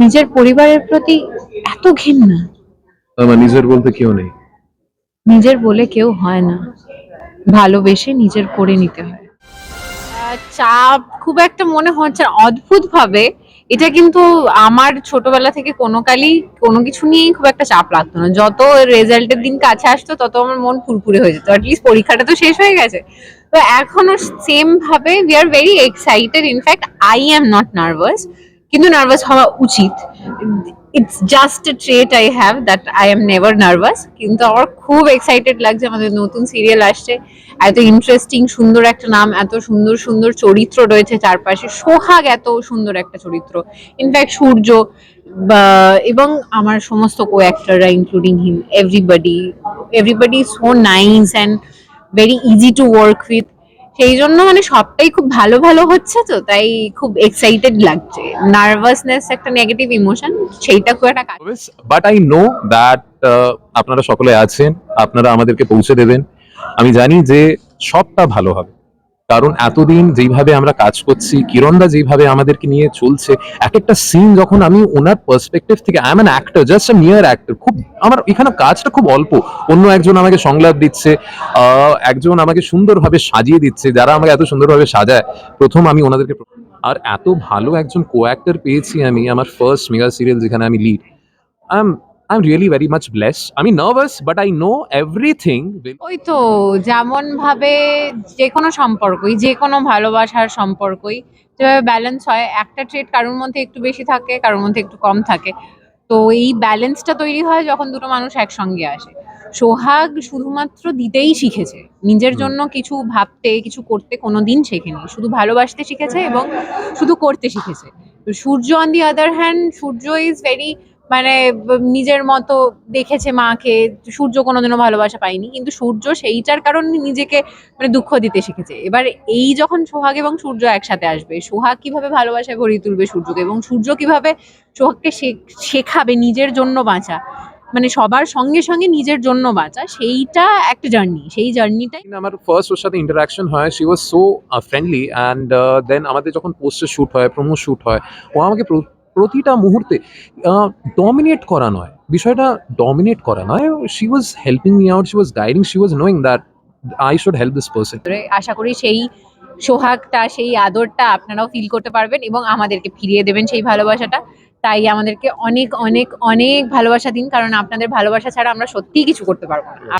নিজের পরিবারের প্রতি এত ঘেন্না আমার নিজের বলতে কেউ নেই। নিজের বলে কেউ হয় না। ভালোবেসে নিজের করে নিতে হয়। চাপ খুব একটা মনে হচ্ছে অদ্ভুত ভাবে এটা কিন্তু আমার ছোটবেলা থেকে কোনো কালই কোনো কিছু নিয়েই খুব একটা চাপ লাগতো না। যত রেজাল্টের দিন কাছে আসতো তত আমার মন ফুরফুরে হয়ে যেত। অ্যাটলিস্ট পরীক্ষাটা তো শেষ হয়ে গেছে। তো এখনও সেম ভাবে we are very excited in fact I am not nervous কিন্তু নার্ভাস হওয়া উচিত। It's just trait I have that I am never nervous কিন্তু আমার খুব এক্সাইটেড লাগছে আমাদের নতুন সিরিয়াল আসছে। এত ইন্টারেস্টিং সুন্দর একটা নাম, এত সুন্দর সুন্দর চরিত্র রয়েছে চারপাশে। সোহাগ এত সুন্দর একটা চরিত্র। ইনফ্যাক্ট সূর্য এবং আমার সমস্ত কো অ্যাক্টররা including him everybody everybody so nice and very easy to work with সেই জন্য মানে সবটাই খুব ভালো ভালো হচ্ছে তো, তাই খুব এক্সাইটেড লাগছে। নার্ভাসনেস একটা নেগেটিভ ইমোশন সেইটা খুব একটা কাজ বাট আই নো দ্যাট আপনারা সকলে আছেন, আপনারা আমাদেরকে পৌঁছে দেবেন। আমি জানি যে সবটা ভালো হবে। কারণ এতদিন যেইভাবে আমরা কাজ করছি, কিরণদা যেইভাবে আমাদেরকে নিয়ে চলছে এক একটা সিন যখন আমি ওনার পার্সপেক্টিভ থেকে I am an actor just a mere actor খুব আমার এখানে কাজটা খুব অল্প। অন্য একজন আমাকে সংলাপ দিচ্ছে একজন আমাকে সুন্দরভাবে সাজিয়ে দিচ্ছে, যারা আমাকে এত সুন্দরভাবে সাজায়। প্রথম আমি ওনাদেরকে আর এত ভালো একজন কো অ্যাক্টর পেয়েছি আমি, আমার ফার্স্ট মেগা সিরিয়াল যেখানে আমি lead I am I am really very much bless আমি nervous but I know everything ওই তো যেমন ভাবে যে কোনো সম্পর্কই যে কোনো ভালোবাসার সম্পর্কই যেভাবে ব্যালেন্স হয় একটা ট্রেড কারোর মধ্যে একটু বেশি থাকে কারোর মধ্যে একটু কম থাকে। তো এই ব্যালেন্সটা তৈরি হয় যখন দুটো মানুষ একসঙ্গে আসে। সোহাগ শুধুমাত্র দিতেই শিখেছে। নিজের। জন্য কিছু ভাবতে কিছু করতে কোনোদিন শেখেনি। শুধু ভালোবাসতে শিখেছে এবং শুধু করতে শিখেছে। তো Surya on the other hand Surya is very মানে নিজের মতো দেখেছে মাকে, সূর্য কোনোদিনও ভালোবাসা পায়নি, কিন্তু সূর্য সেইটার কারণে নিজেকে মানে দুঃখ দিতে শিখেছে। এবার এই যখন সোহাগ এবং সূর্য একসাথে আসবে, সোহাগ কীভাবে ভালোবাসা ভরিয়ে তুলবে সূর্যকে এবং সূর্য কীভাবে সোহাগকে শেখ- শেখাবে নিজের জন্য বাঁচা মানে সবার সঙ্গে সঙ্গে নিজের জন্য বাঁচা, সেইটা একটা জার্নি। সেই জার্নিটাই আমার ফার্স্ট ওর সাথে ইন্টারাকশন হয় she was so friendly and then আমাদের যখন পোস্টার শ্যুট হয় প্রোমো শ্যুট হয়, ও আমাকে প্রতিটা মুহূর্তে ডমিনেট করা নয়। বিষয়টা ডমিনেট করা নয়। She was helping me out she was guiding she was knowing that I should help this person আশা করি সেই সোহাগটা, সেই আদরটা আপনারাও ফিল করতে পারবেন এবং আমাদেরকে ফিরিয়ে দেবেন সেই ভালোবাসাটা। তাই আমাদেরকে অনেক অনেক অনেক ভালোবাসা দিন, কারণ আপনাদের ভালোবাসা ছাড়া আমরা সত্যিই কিছু করতে পারব না।